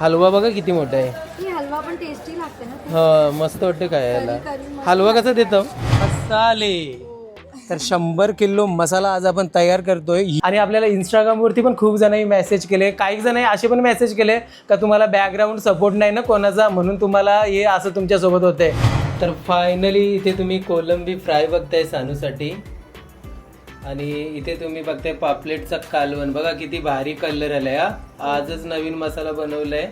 हलवा बघा किती मोठा आहे. ही हलवा पण टेस्टी लागते ना. हा मस्त वाटतं काय याला हलवा कसा देतो? मसाले. तर शंभर किलो मसाला आज आपण तयार करतोय. आणि आपल्याला इंस्टाग्रामवरती पण खूप जणांनी मेसेज केले. काही जण असे पण मेसेज केले का तुम्हाला बॅकग्राऊंड सपोर्ट नाही ना कोणाचा म्हणून तुम्हाला हे असं तुमच्यासोबत होतंय. तर फायनली इथे तुम्ही कोलंबी फ्राय बघताय सानूसाठी. आणि इथे तुम्ही बघताय पापलेटचा कालवण. बघा किती भारी कलर आलाय हा. आजच नवीन मसाला बनवलाय.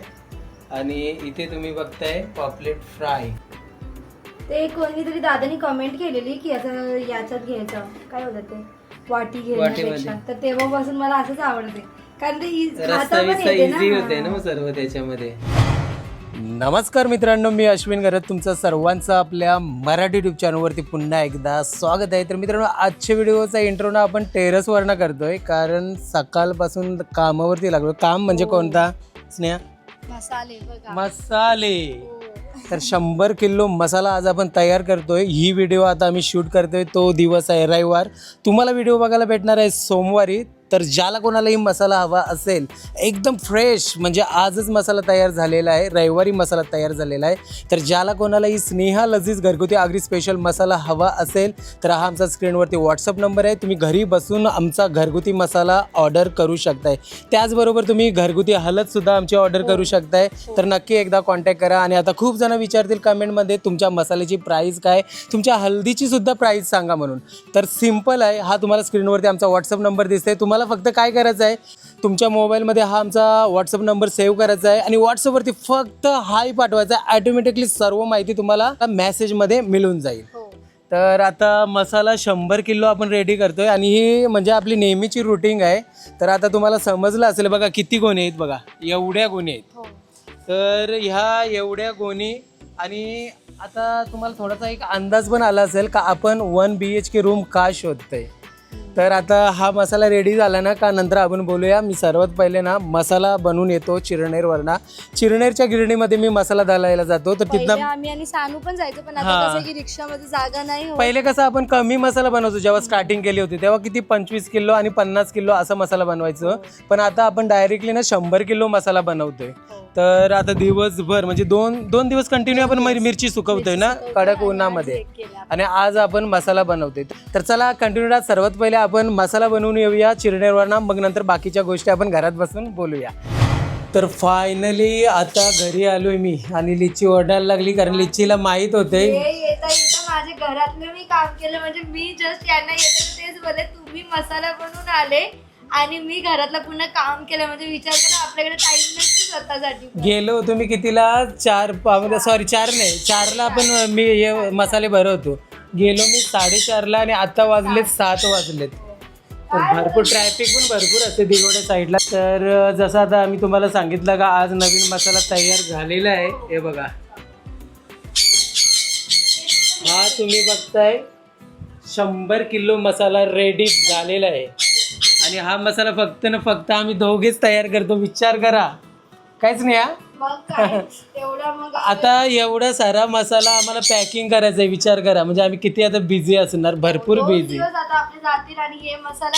आणि इथे तुम्ही बघताय पापलेट फ्राय. ते कोणीतरी दादानी कमेंट केलेली की असं याच्यात घ्यायचं. काय बोलत ते? वाटी घेण्यापेक्षा. तर तेव्हापासून मला असंच आवडते कारण ते इ- खाता पण रस्ता येते इझी होते ना मग सर्व त्याच्यामध्ये. नमस्कार मित्रांनो मी अश्विन करत तुमचं सर्वांचं आपल्या मराठी युट्यूब चॅनलवरती पुन्हा एकदा स्वागत आहे. तर मित्रांनो आजच्या व्हिडिओचा इंट्रो ना आपण टेरेसवरनं करतोय. कारण सकाळपासून कामावरती लागलो. काम म्हणजे कोणता स्नेहा? मसाले मसाले. तर शंभर किलो मसाला आज आपण तयार करतोय. ही व्हिडिओ आता आम्ही शूट करतोय. तो दिवस आहे रविवार. तुम्हाला व्हिडिओ बघायला भेटणार आहे सोमवारी. तर ज्याला कोणालाही मसाला हवा असेल एकदम फ्रेश म्हणजे आजच मसाला तयार झालेला आहे रविवारी मसाला तयार झालेला आहे. तर ज्याला कोणालाही स्नेहा लजीज घरगुती आगरी स्पेशल मसाला हवा असेल तर हा आमचा स्क्रीनवरती व्हॉट्सअप नंबर आहे. तुम्ही घरी बसून आमचा घरगुती मसाला ऑर्डर करू शकताय. त्याचबरोबर तुम्ही घरगुती हलदसुद्धा आमची ऑर्डर करू शकताय. तर नक्की एकदा कॉन्टॅक्ट करा आणि आता खूप जण विचारतील कमेंटमध्ये तुमच्या मसाल्याची प्राईस काय? तुमच्या हल्दीची सुद्धा प्राईस सांगा म्हणून. तर सिंपल आहे. हा तुम्हाला स्क्रीनवरती आमचा व्हॉट्सअप नंबर दिसते तुम्हाला फक्त काय करायचं आहे? तुमच्या मोबाईलमध्ये हा आमचा व्हॉट्सअप नंबर सेव्ह करायचा आहे आणि व्हॉट्सअपवरती फक्त हाय पाठवायचा आहे. ॲटोमॅटिकली सर्व माहिती तुम्हाला मेसेजमध्ये मिळून जाईल. हो. तर आता मसाला शंभर किलो आपण रेडी करतोय आणि ही म्हणजे आपली नेहमीची रुटीन आहे. तर आता तुम्हाला समजलं असेल बघा किती गोणी आहेत बघा. एवढ्या गोणी आहेत. हो. तर ह्या एवढ्या गोणी आणि आता तुम्हाला थोडासा एक अंदाज पण आला असेल का आपण one B H K room का शोधतोय? तर आता हा मसाला रेडी झाला ना का नंतर आपण बोलूया मी सर्वात पहिले ना मसाला बनवून येतो चिरनेरवरना चिरनेरच्या गिरणीमध्ये मी मसाला घालायला जातो तर पहिले तिथनं आम्ही आणि सानू पण जायचो पण आता हा. कसं की रिक्षामध्ये जागा नाही होत. पहिले कसं आपण कमी मसाला बनवायचो जेव्हा स्टार्टिंग केली होती तेव्हा किती पंचवीस किलो आणि पन्नास किलो असा मसाला बनवायचो पण आता आपण डायरेक्टली ना शंभर किलो मसाला बनवतोय हो. तर आता दिवसभर म्हणजे दोन दोन दिवस कंटिन्यू आपण मिर- मिरची सुकवतोय ना कडक उन्हामध्ये. आणि आज आपण मसाला बनवतोय तर चला कंटिन्यू सर्वात पहिले आपण मसाला बनवून येऊया चिरनेरवरना मग नंतर बाकीच्या गोष्टी आपण घरात बसून बोलूया. तर फायनली आता घरी आलोय मी आणि लिची ओरडायला लागली कारण लिचीला माहीत होते येता येता माझ्या घरातलं मी काम केलं म्हणजे मी जस्ट यांना येतं तेच बोले तुम्ही मसाला बनवून आले आणि मी घरातलं पुन्हा काम केलं. म्हणजे विचार करा आपल्याकडे टाइम नसतो स्वतःसाठी गेलो होतो मी कितीला? चार सॉरी चार नाही चारला आपण मी हे मसाले भरवतो. गेलो मी साडेचारला आणि आता वाजलेत सात वाजलेत. तर भरपूर ट्रॅफिक पण भरपूर असते दिगोड्या साईडला तर जसं आता आम्ही तुम्हाला सांगितलं का आज नवीन मसाला तयार झालेला आहे. हे बघा. हा तुम्ही बघताय शंभर किलो मसाला रेडी झालेला आहे. आणि हा मसाला फक्त ना फक्त आम्ही दोघेच तयार करतो. विचार करा. काहीच नाही हा मग काय? तेवढा मग आता एवढा सारा मसाला आम्हाला पॅकिंग करायचा आहे विचार करा. म्हणजे आम्ही किती आता बिझी असणार भरपूर दोन बिझी दिवस आता आपले जातील आणि हे मसाला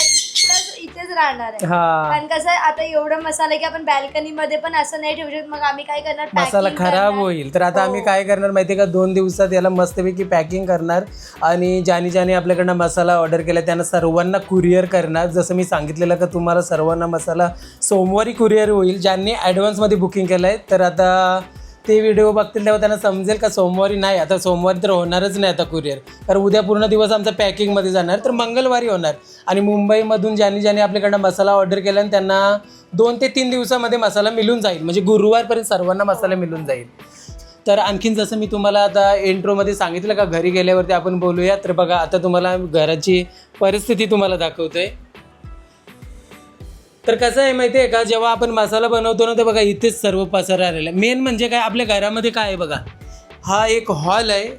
इथेच राहणार आहे. हा. कारण कसं आहे आता एवढं मसाला आहे की आपण बॅल्कनी मध्ये पण असं नाही ठेवू शकत मग आम्ही काय करणार? मसाला packing खराब करणार. होईल. तर आता आम्ही काय करणार माहिती का? दोन दिवसात याला मस्तपैकी पॅकिंग करणार आणि ज्याने ज्याने आपल्याकडनं मसाला ऑर्डर केला त्यांना सर्वांना कुरिअर करणार. जसं मी सांगितलेलं का तुम्हाला सर्वांना मसाला सोमवारी कुरिअर होईल ज्यांनी ॲडव्हान्समध्ये बुकिंग केलं आहे तर आता ते व्हिडिओ बघतील तेव्हा त्यांना समजेल का सोमवारी नाही आता सोमवारी तर होणारच नाही आता कुरिअर कारण उद्या पूर्ण दिवस आमचा पॅकिंगमध्ये जाणार तर मंगळवारी होणार. आणि मुंबईमधून ज्यांनी ज्यांनी आपल्याकडनं मसाला ऑर्डर केला आणि त्यांना दोन ते तीन दिवसामध्ये मसाला मिळून जाईल. म्हणजे गुरुवारपर्यंत सर्वांना मसाला मिळून जाईल. तर आणखीन जसं मी तुम्हाला आता इंट्रोमध्ये सांगितलं का घरी गेल्यावरती आपण बोलूया तर बघा आता तुम्हाला घराची परिस्थिती तुम्हाला दाखवतोय. तर कसं आहे माहिती आहे का जेव्हा आपण मसाला बनवतो ना तर बघा इथेच सर्व पसारा आलेला आहे मेन म्हणजे काय आपल्या घरामध्ये काय आहे बघा? हा एक हॉल आहे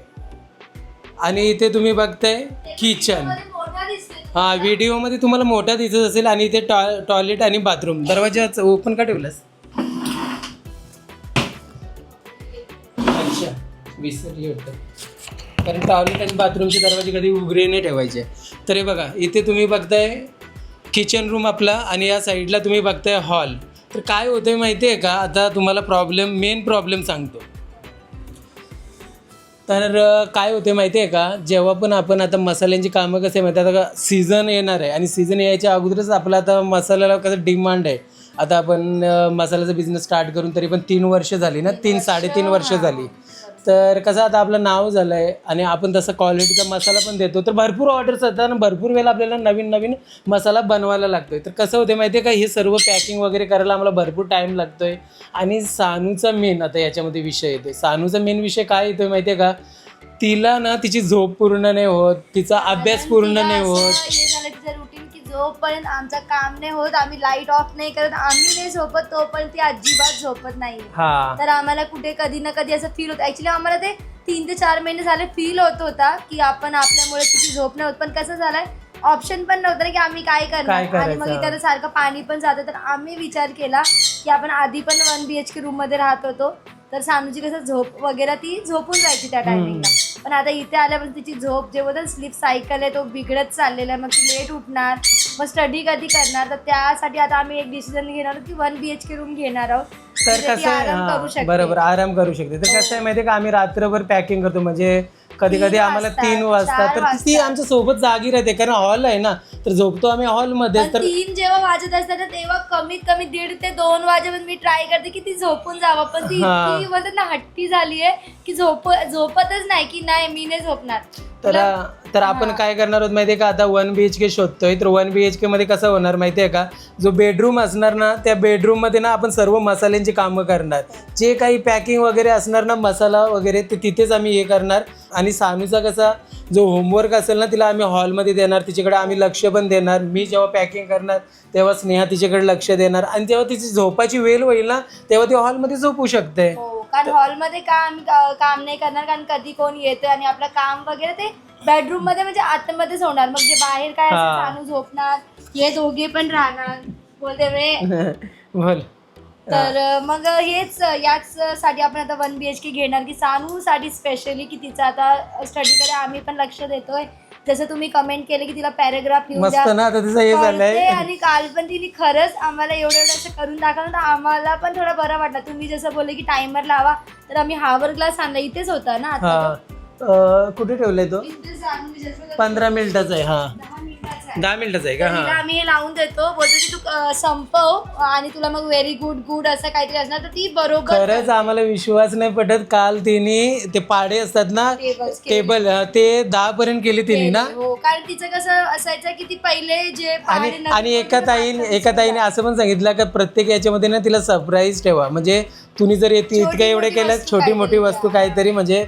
आणि इथे तुम्ही बघताय किचन हा व्हिडिओमध्ये तुम्हाला मोठा दिसत असेल आणि इथे टॉ टॉयलेट आणि बाथरूम दरवाजा ओपन का ठेवलास? अच्छा विसरली होतं कारण टॉयलेट आणि बाथरूमचे दरवाजे कधी उघडे नाही ठेवायचे. तर हे बघा इथे तुम्ही बघताय किचन रूम आपला आणि या साईडला तुम्ही बघताय हॉल तर काय होतंय माहिती आहे का? आता तुम्हाला प्रॉब्लेम मेन प्रॉब्लेम सांगतो. तर काय होते माहिती आहे का? जेव्हा पण आपण आता मसाल्यांची कामं कसे माहिती आहे आता सीझन येणार आहे आणि सीझन यायच्या अगोदरच आपला आता मसाल्याला कसं डिमांड आहे. आता आपण मसाल्याचा बिझनेस स्टार्ट करून तरी पण तीन वर्ष झाली ना? तीन साडेतीन वर्ष झाली. तर कसं आता आपलं नाव झालं आहे आणि आपण तसं क्वालिटीचा मसाला पण देतो तर भरपूर ऑर्डर्स येतात आणि भरपूर वेळेला आपल्याला नवीन नवीन मसाला बनवायला लागतोय. तर कसं होते माहिती आहे का हे सर्व पॅकिंग वगैरे करायला आम्हाला भरपूर टाईम लागतोय आणि सानूचा मेन आता याच्यामध्ये विषय येतोय. सानूचा मेन विषय काय येतोय माहिती आहे का तिला ना तिची झोप पूर्ण नाही होत तिचा अभ्यास पूर्ण नाही होत. जोपर्यंत आमचं काम नाही होत आम्ही लाइट ऑफ नाही करत आम्ही नाही झोपत तोपर्यंत ती अजिबात झोपत नाही. हा. तर आम्हाला कुठे कधी ना कधी असं फील होतं. ऍक्च्युली आम्हाला ते तीन ते चार महिने झाले फील होत होता की आपण आपल्यामुळे तिची झोप नाही होत. पण कसं झालंय ऑप्शन पण नव्हतं ना की आम्ही काय काय करणार आणि मग करायचं? इथे सारखं पाणी पण जातं. तर आम्ही विचार केला की आपण आधी पण वन बी एच के रूममध्ये राहत होतो. तर सानूची कसं झोप वगैरे ती झोपून जायची त्या टायमिंगला पण आता इथे आल्यापासून तिची झोप जे बोलतात स्लीप सायकल आहे तो बिघडत चाललेला आहे. मग ती लेट उठणार मग स्टडी कधी करणार? तर त्यासाठी आता आम्ही एक डिसिजन घेणार आहोत की one B H K room घेणार आहोत. तर ती कसं आहे आराम करू हा, शकते. बरोबर आराम करू शकते. तर कसं आहे माहिती आहे का आम्ही रात्रभर पॅकिंग करतो. म्हणजे कधी कधी आम्हाला वाजता, तीन वाजता चार तर ती वाजता. आमच्यासोबत जागी राहते. कारण हॉल आहे ना तर झोपतो आम्ही हॉलमध्ये पण तर तीन जेव्हा वाजत असतात ना, तेव्हा कमीत कमी दीड ते दोन वाजेपर्यंत मी ट्राय करते की ती झोपून जावं. पण ती हा. इतकी बोलतात ना हट्टी झाली आहे की झोप झोपतच नाही की नाही मी नाही झोपणार. तर तर आपण काय करणार आहोत माहितीये का? आता वन बी एच के शोधतोय तर वन बी एच के मध्ये कसं होणार माहितीये का? जो बेडरूम असणार ना त्या बेडरूममध्ये ना आपण सर्व मसाल्यांची कामं करणार. जे काही पॅकिंग वगैरे असणार ना मसाला वगैरे ते तिथेच आम्ही हे करणार. आणि सानूचा कसा जो होमवर्क असेल ना तिला आम्ही हॉलमध्ये देणार तिच्याकडे आम्ही लक्ष पण देणार. मी जेव्हा पॅकिंग करणार तेव्हा स्नेहा तिच्याकडे लक्ष देणार. आणि जेव्हा तिची झोपाची वेळ होईल ना तेव्हा ती हॉलमध्ये झोपू शकते. हो कारण हॉलमध्ये का आम्ही काम नाही करणार कारण कधी कोण येतोय आणि आपलं काम वगैरे ते बेडरूममध्ये म्हणजे आतमध्येच होणार. मग जे बाहेर काय झोपणार हे दोघे पण राहणार. बोलते वे बोल. तर मग हेच याच साठी आपण आता वन बी एच के घेणार की सानूसाठी स्पेशली की तिचं आता स्टडीकडे आम्ही पण लक्ष देतोय. जसं तुम्ही कमेंट केले की तिला पॅराग्राफ लिहून मस्त द्या. ना आता तिचं हे कळते झालंय आणि काल पण तिने खरंच आम्हाला एवढं एवढं असं करून दाखवलं तर आम्हाला पण थोडं बरं वाटलं. तुम्ही जसं बोलले की टायमर लावा तर आम्ही हावर ग्लास आणला इथेच होता ना आता हा. अं, कुठे ठेवलाय तो? पंधरा मिनिटाचा आहे हा. दहा मिनिटाचा आहे. का? तर तिला हा. आम्ही हे लावून देतो. बोलतो की तू अं, संपव आणि तुला मग व्हेरी गुड गुड असं काहीतरी असणार तर ती बरोबर खरंच आम्हाला विश्वास नाही पटत. काल तिने ते पाडे असतात ना Tables केले. टेबल ते दहा पर्यंत केली तिने ना. हो. कारण तिचं कसं असायचं की ती पहिले जे आणि पाढे नवीन आणि एका ताईने एका ताईने असं पण सांगितलं का प्रत्येक याच्यामध्ये ना तिला सरप्राईज ठेवा. म्हणजे तुम्ही जर येते इतकं छोटी एवढे केलं छोटी मोठी वस्तू. काहीतरी म्हणजे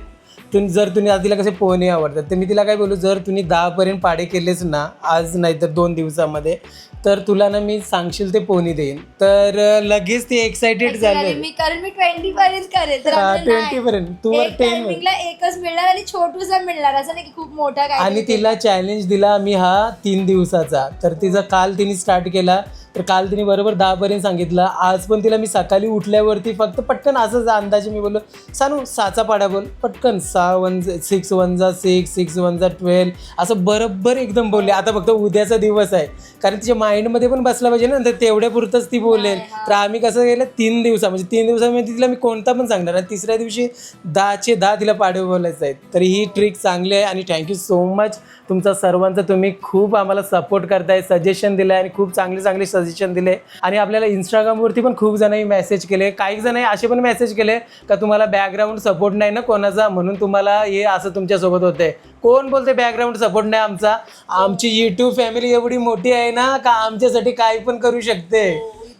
तुम्ही जर तुम्ही आज तिला कसे पोहणे आवडतात तर मी तिला काय बोलू जर तुम्ही दहा पर्यंत पाडे केलेच ना आज नाही तर दोन दिवसामध्ये तर तुला ना मी सांगशील ते पोहणी देईन. तर लगेच ती एक्साइटेड झाले. मी मी ट्वेंटी पर्यंत करेल तर आम्हाला 20 नाही. पर्यंत. तू वर एक 10 timing ला एकच मिळणार आणि छोटूसा मिळणार असं नाही की खूप मोठा आणि तिला चॅलेंज दिला आम्ही हा तीन दिवसाचा. तर तिचा काल तिने स्टार्ट केला तर काल तिने बरोबर दहापर्यंत सांगितलं. आज पण तिला मी सकाळी उठल्यावरती फक्त पटकन असंच अंदाजे मी बोललो सानू सहाचा पाड्या बोल पटकन सहा वन सिक्स वन जा सिक्स सिक्स वन जा ट्वेल्व असं बरोबर एकदम बोलले. आता फक्त उद्याचा दिवस आहे. कारण तिच्या माइंडमध्ये पण बसला पाहिजे ना तर तेवढ्या पुरतंच ती बोलेल. तर आम्ही कसं केलं तीन दिवसा म्हणजे तीन दिवसामध्ये तिला मी कोणता पण सांगणार. आणि तिसऱ्या दिवशी दहाचे दहा तिला पाडे बोलायचं आहे तर ही ट्रिक चांगली आहे आणि थँक्यू सो मच तुमचा सर्वांचा तुम्ही खूप आम्हाला सपोर्ट करताय सजेशन दिलं आहे आणि खूप चांगले चांगले सजेशन दिले. आणि आपल्याला इंस्टाग्रामवरती पण खूप जणांनी मेसेज केले. काही जण असे पण मेसेज केले का तुम्हाला बॅकग्राऊंड सपोर्ट नाही ना कोणाचा म्हणून तुम्हाला हे असं तुमच्यासोबत होते कोण बोलते बॅकग्राऊंड सपोर्ट नाही आमचा? आमची यूट्यूब फॅमिली एवढी मोठी आहे ना का आमच्यासाठी काही पण करू शकते?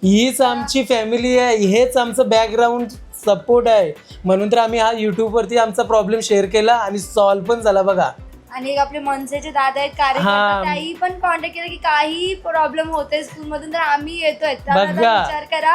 हीच आमची फॅमिली आहे. हेच आमचं बॅकग्राऊंड सपोर्ट आहे. म्हणून तर आम्ही हा यूट्यूबवरती आमचा प्रॉब्लेम शेअर केला आणि सॉल्व्ह पण झाला बघा. आणि एक आपले मनसेचे दादा आहेत हा. कार्यकर्ता त्याही पण कॉन्टॅक्ट केला की काही प्रॉब्लेम होते स्कूल मधून तर आम्ही येतोय. तर आता बघा. विचार करा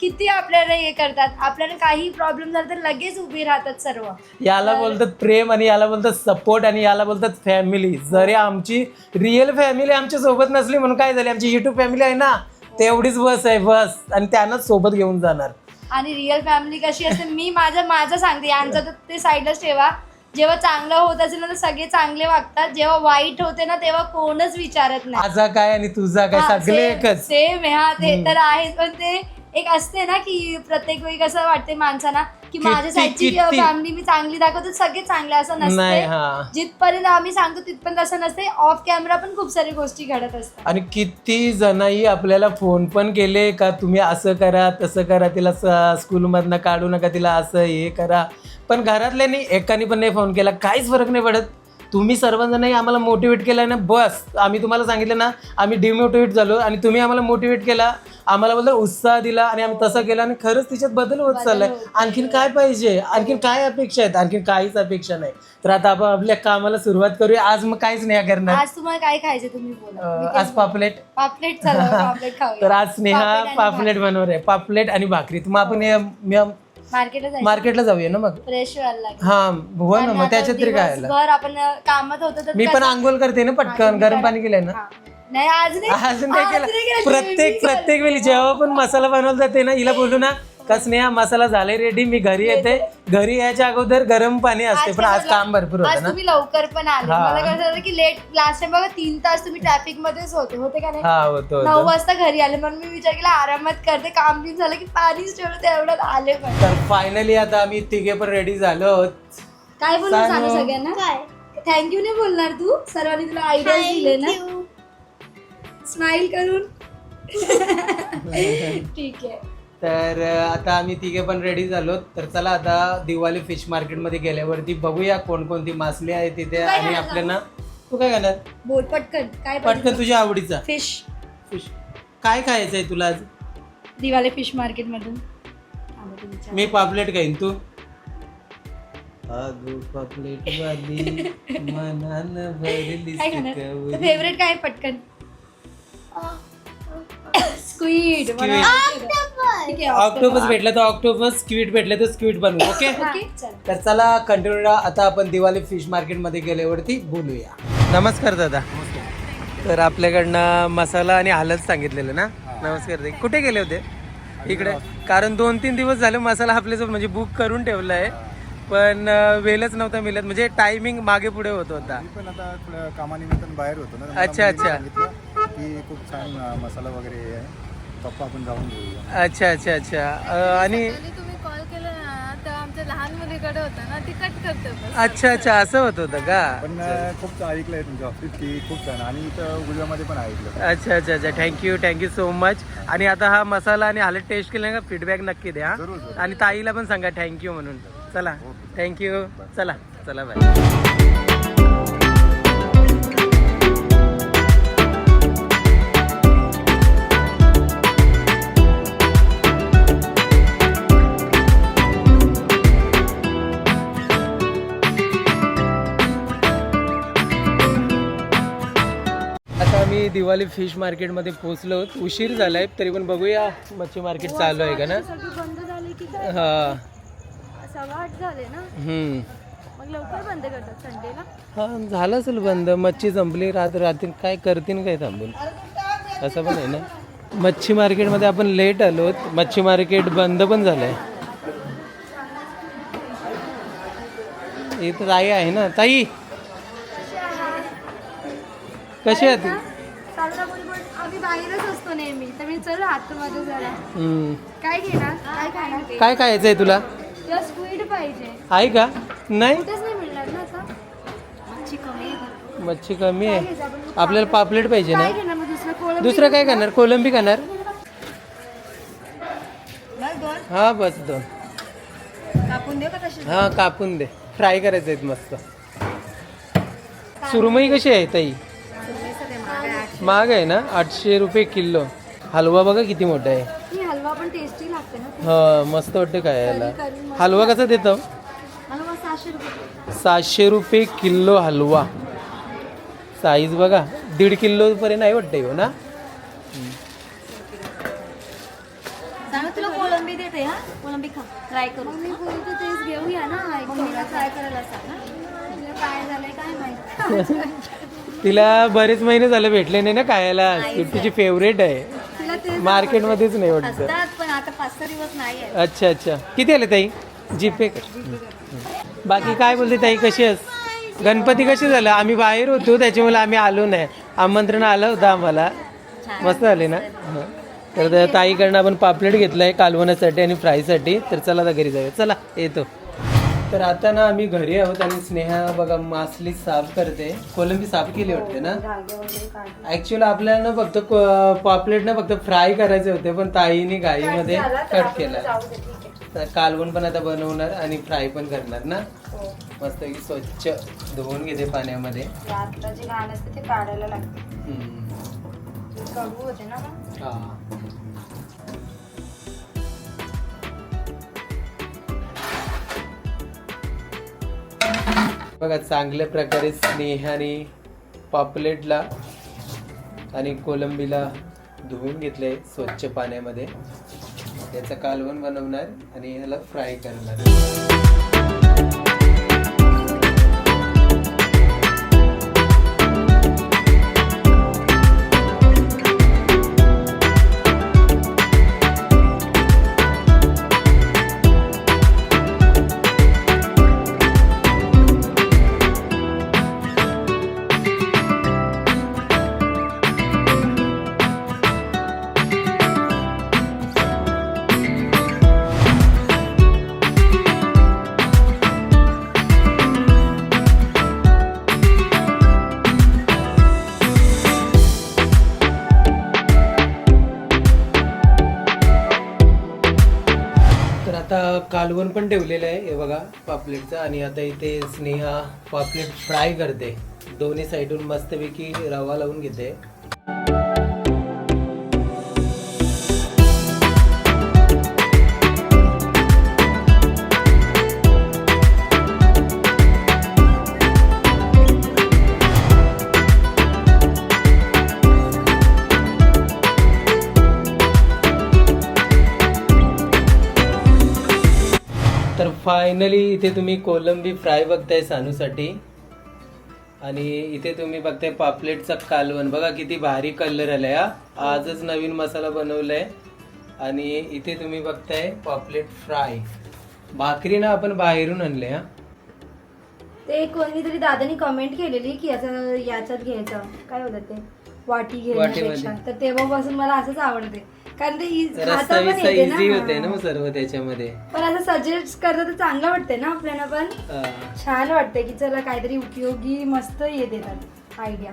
किती आपल्याला हे करतात. आपल्याला काही प्रॉब्लेम झाला तर लगेच उभी राहतात सर्व. याला बोलतात प्रेम आणि याला बोलतात सपोर्ट आणि याला बोलतात फॅमिली जरी आमची रिअल फॅमिली आमच्यासोबत नसली म्हणून काय झाली? आमची युट्यूब फॅमिली आहे ना? तेवढीच बस आहे बस. आणि त्यांनाच सोबत घेऊन जाणार. आणि रिअल फॅमिली कशी असते? मी माझं माझं सांगते. यांचं तर ते साईडलाच ठेवा. जेव्हा चांगलं होत असेल ना तर सगळे चांगले वागतात. जेव्हा वाईट होते ना तेव्हा कोणच विचारत नाही. माझा काय आणि तुझा काय सगळे एकच. सेम आहे हा ते तर आहेच. पण ते एक असते ना की प्रत्येक वेळी कसं वाटते माणसांना की माझ्या साईडची किती- फॅमिली मी चांगली दाखवतो सगळे चांगले असं नाही नसते. हा. जिथपर्यंत आम्ही सांगतो तिथपर्यंत असं नसते. ऑफ कॅमेरा पण खूप सारी गोष्टी घडत असतात. आणि किती जणांनी आपल्याला फोन पण केले का तुम्ही असं करा तसं करा तिला स- स्कूलमधनं काढू नका तिला असं हे करा. पण घरातल्यानी एकाने पण नाही फोन केला. काहीच फरक नाही पडत. तुम्ही सर्वजणही आम्हाला मोटिवेट केलं ना बस आम्ही तुम्हाला सांगितलं ना आम्ही डिमोटिवेट झालो आणि तुम्ही आम्हाला मोटिवेट केला आम्हाला बोलतो उत्साह दिला आणि आम्ही तसं केलं आणि खरंच तिच्यात बदल होत चाललाय. आणखीन काय पाहिजे? आणखीन काय अपेक्षा आहेत? आणखीन काहीच अपेक्षा नाही. तर आता आपण आपल्या कामाला सुरुवात करूया. आज मग काहीच नाही करणार. आज तुम्हाला काय खायचं तुम्ही बोला. आज पापलेट. पापलेट तर आज स्नेहा पापलेट बनवणार आहे पापलेट आणि भाकरी. मग आपण मार्केटला जायचं. मार्केटला जाऊया ना मग? फ्रेश व्हायला लागेल. हा हो ना मग त्याच्यात तरी काय आलं दिवसभर आपण कामात होतो तर मी पण कसं- आंघोळ करते ना पटकन गरम पाणी केलंय ना. हा. नाही आज नाही. अजून काय आज केलं. नाही केलं. प्रत्येक प्रत्येक वेळी जेव्हा पण मसाला बनवला जाते ना हिला बोलू ना का स्नेहा मसाला झालाय रेडी मी घरी येते. घरी यायच्या अगोदर गरम पाणी असते पण आज काम भरपूर आज होतं ना? तुम्ही लवकर पण आले. हा. मला कसं झालं की लेट लास्ट टाइम बघा तीन तास तुम्ही ट्रॅफिक मध्येच होते. होते का नाही? हा होतो नऊ होतो वाजता घरी आले म्हणून मी विचार केला आरामात करते. काम बिम झालं की पाणीच ठेवलं तेवढ्यात आले पण. तर फायनली आता आम्ही तिघे पण रेडी झालो आहोत. काय बोलणार सांग. सांगू सगळ्यांना? काय? थँक्यू नाही बोलणार तू? सर्वांनी तुला आयडिया दिले ना? स्माइल करून. ठीक आहे. तर आता आम्ही तिघे पण रेडी झालो. तर चला आता दिवाळी फिश मार्केटमध्ये गेल्यावरती बघूया कोणकोणती मासली आहे तिथे आणि? आपल्याला तू काय खाणार बोल पटकन. काय पटकन तुझ्या आवडीचा. फिश फिश काय खायचं आहे तुला आज? दिवाळी फिश मार्केट मधून. थांबा, तू विचार. मी पापलेट खाईन तू? पापलेट वाली मनान भरली. फेवरेट काय पटकन? स्क्वीड ठीक आहे ऑक्टोपस भेटला तर ऑक्टोपस स्क्वीट भेटलं तर स्क्वीट बनवू ओके ओके चल. तर चला कंटिन्यू आता आपण दिवाळी फिश मार्केटमध्ये गेल्यावरती बोलूया. नमस्कार दादा. तर आपल्याकडनं मसाला आणि हलद सांगितलेलं ना? नमस्कार. कुठे गेले होते? इकडे कारण दोन तीन दिवस झाले मसाला आपल्यासोबत म्हणजे बुक करून ठेवला आहे. पण वेळच नव्हता मिळत. म्हणजे टायमिंग मागे पुढे होत होता. पण आता कामानिमित्त बाहेर होतो ना अच्छा, अच्छा. खूप छान मसाला वगैरे पप्पा आपण जाऊन घेऊया. अच्छा अच्छा अच्छा. अं, आणि आणि तुम्ही कॉल केला ना तेव्हा आमच्या लहान मुलीकडे होता ना ती कट करते बस अच्छा अच्छा. असं होत होतं का? पण अं, खूप ऐकलं आहे तुमच्या ऑफिस की खूप छान. आणि इथं गुजरामध्ये पण ऐकलं अच्छा अच्छा अच्छा. थँक्यू थँक्यू सो मच आणि आता हा मसाला आणि हलद टेस्ट केला का फीडबॅक नक्की द्या. जरूर जरूर. आणि ताईला पण सांगा थँक्यू म्हणून. चला. थँक्यू चला चला बाय दिवाळी फिश मार्केटमध्ये पोहोचलो. उशीर झालाय तरी पण बघूया मच्छी मार्केट चालू आहे का ना? बंद झाले की काय? हा. सव्वा आठ झाले ना? हम्म. मग लवकर बंद करतात संडेला हा झालं असेल बंद. मच्छी संपली रात रात्री काय करतीन काय थांबून? असं पण आहे ना? मच्छी मार्केटमध्ये आपण लेट आलो. मच्छी मार्केट बंद पण झालंय. इथं ताई आहे ना? ताई! कशी आहे तू चालला बोल बोल आम्ही बाहेरच असतो नेहमी. तर मी चल आतमध्ये जरा. हम्म. काय घेणार? काय खाणार? काय खायचं आहे तुला? तुला स्क्वीड पाहिजे. आहे का? नाही? कुठेच नाही मिळणार ना आता. मच्छी कमी आहे. मच्छी कमी? आपल्याला पापलेट पाहिजे ना? काय घेणार मग दुसरं कोळंबी दुसरं काय करणार कोलंबी खाणार? दोन. हा बस दोन. कापून देऊ का तशी हा कापून दे. फ्राय करायचे आहेत मस्त सुरमई कशी आहे ताई? महाग आहे ना? आठशे रुपये किलो. हलवा बघा किती मोठा आहे. ही हलवा पण टेस्टी लागते ना हा मस्त वाटतं खायला. हलवा कसा देतो? हलवा सहाशे रुपये. सातशे रुपये किलो हलवा. साईज बघा दीड किलो पर्यंत आहे वाटतं हो ना? सांगा तुला कोलंबी देते हा? कोलंबी खा ट्राय करू. मी बोलतो तेच घेऊया ना? मला ट्राय करायला सांग तुला काय झालंय काय माहिती. तिला बरेच महिने झाले भेटले नाही ना खायला. तिची फेवरेट आहे. तिला ते मार्केटमध्येच नाही वाटतं. असतात पण आता पाच सहा दिवस नाही आहे अच्छा अच्छा. किती आले ताई? जीपे कर. बाकी काय बोलते ताई? कशी आहेस? गणपती कसे झालं? आम्ही बाहेर होतो त्याच्यामुळे आम्ही आलो नाही. आमंत्रण आलं होतं आम्हाला. मस्त झाले ना. तर ताईकडनं आपण पापलेट घेतलं आहे कालवण्यासाठी आणि फ्रायसाठी. तर चला आता घरी जाऊया. चला येतो. तर आता ना आम्ही घरी आहोत आणि स्नेहा बघा मासली साफ करते. कोलंबी साफ केली वाटते ना. ऍक्च्युअली आपल्याला ना फक्त क- पापलेट ना फक्त फ्राय करायचे होते पण ताईने घाईमध्ये कट केला. तर कालवण पण आता बनवणार आणि फ्राय पण करणार ना? हो. मस्त स्वच्छ धुवून घेते पाण्यामध्ये. ते काढायला लागते. होते ना हा. बघा चांगल्या प्रकारे स्नेहाने पापलेटला आणि कोलंबीला धुवून घेतले स्वच्छ पाण्यामध्ये. त्याचं कालवण बनवणार आणि ह्याला फ्राय करणार. पण ठेवलेलं आहे. हे बघा पापलेटचं. आणि आता इथे स्नेहा पापलेट फ्राय करते. दोन्ही साईडून मस्तपैकी रवा लावून घेते. फायनली इथे तुम्ही कोलंबी फ्राय बघताय सानूसाठी. आणि इथे तुम्ही बघताय पापलेटचा कालवण. बघा किती भारी कलर आलाय हा. आजच नवीन मसाला बनवलाय. आणि इथे तुम्ही बघताय पापलेट फ्राय भाकरी ना आपण बाहेरून आणले हा. ते कोणीतरी दादानी कमेंट केलेली की असं याच्यात घ्यायचं. काय होतं ते? वाटी वाटीमध्ये. तर तेव्हापासून मला असंच आवडते कारण ते पण येते इझी ना होते ना हा. मग सर्व त्याच्यामध्ये पण असं सजेस्ट करतं तर चांगलं वाटतंय ना आपल्याला पण हा. छान वाटतंय की चला काहीतरी उपयोगी मस्त येते आयडिया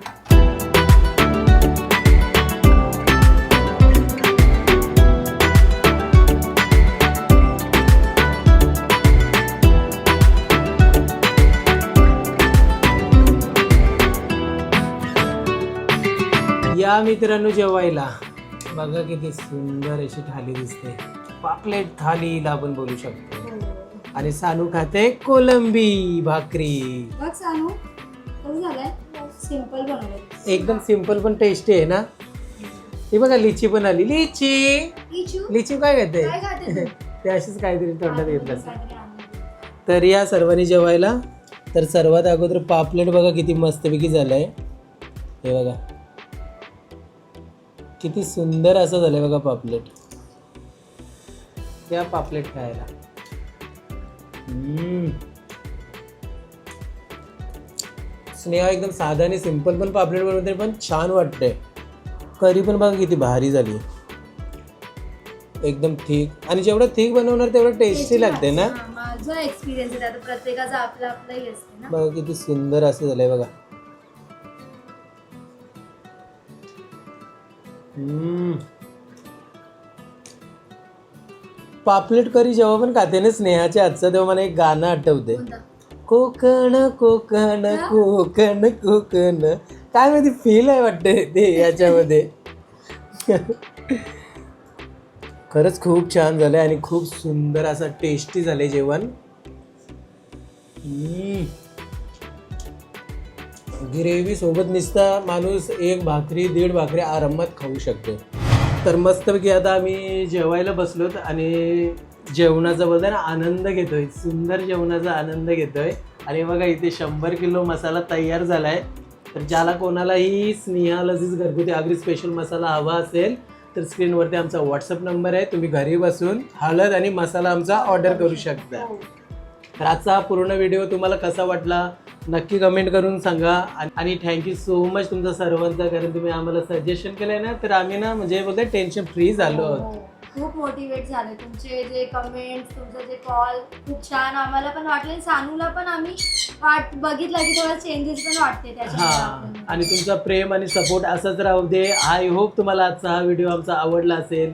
या मित्रांनो जेवायला बघा किती सुंदर अशी थाली दिसते. पापलेट थालीला आपण बोलू शकतो. आणि सानू खाते कोलंबी भाकरी. बघ सांगू कसं झालंय. सिंपल एकदम सिंपल पण टेस्टी आहे ना? ही बघा लिची पण आली. लिची! इचू लिची काय खाते? तू? ते अशीच काहीतरी तोंडात घेतलं असेल. तर या सर्वांनी जेवायला. तर सर्वात अगोदर पापलेट बघा किती मस्तपैकी झालंय. हे बघा. किती सुंदर असं झालंय बघा पापलेट. या पापलेट खायला. स्नेहा एकदम साधा आणि सिंपल पण पापलेट बनवते पण छान वाटतंय. करी पण बघा किती भारी झाली. एकदम थिक आणि जेवढं थिक बनवणार तेवढं टेस्टी लागते. ना? माझा एक्सपिरियन्स प्रत्येकाचा आपला ना? बघा किती सुंदर असं झालंय बघा. पापलेट करी जेव्हा पण खाते ना स्नेहाच्या हातचं तेव्हा मला एक गाणं आठवते? कोकण कोकण कोकण कोकण. काय माहिती फील आहे वाटते ते याच्यामध्ये. खरंच खूप छान झालंय आणि खूप सुंदर असं टेस्टी झालंय जेवण. ग्रेव्हीसोबत निसता माणूस एक भाकरी दीड भाकरी आरामात खाऊ शकतो. तर मस्तपैकी आता आम्ही जेवायला बसलोत आणि जेवणाचा बोलताय ना आनंद घेतोय. सुंदर जेवणाचा आनंद घेतोय. आणि बघा इथे शंभर किलो मसाला तयार झाला आहे तर ज्याला कोणालाही स्नेहा लजीज घरगुती आगरी स्पेशल मसाला हवा असेल तर स्क्रीनवरती आमचा व्हॉट्सअप नंबर आहे. तुम्ही घरी बसून हळद आणि मसाला आमचा ऑर्डर करू शकता. तर आजचा पूर्ण व्हिडिओ तुम्हाला कसा वाटला नक्की कमेंट करून सांगा. आणि- थँक्यू सो मच तुमचा सर्वांचा कारण तुम्ही आम्हाला सजेशन केलंय ना तर आम्ही ना म्हणजे बोलते टेन्शन फ्री झालो आहोत. हो. खूप मोटिवेट झाले तुमचे जे कमेंट्स तुमचे जे कॉल खूप छान. आम्हाला पण वाटले सानूला पण आम्ही वाट बघितलं की थोडा चेंजेस पण वाटते आणि तुमचा प्रेम आणि सपोर्ट असंच राहू दे. आय होप तुम्हाला आजचा हा व्हिडिओ आमचा आवडला असेल.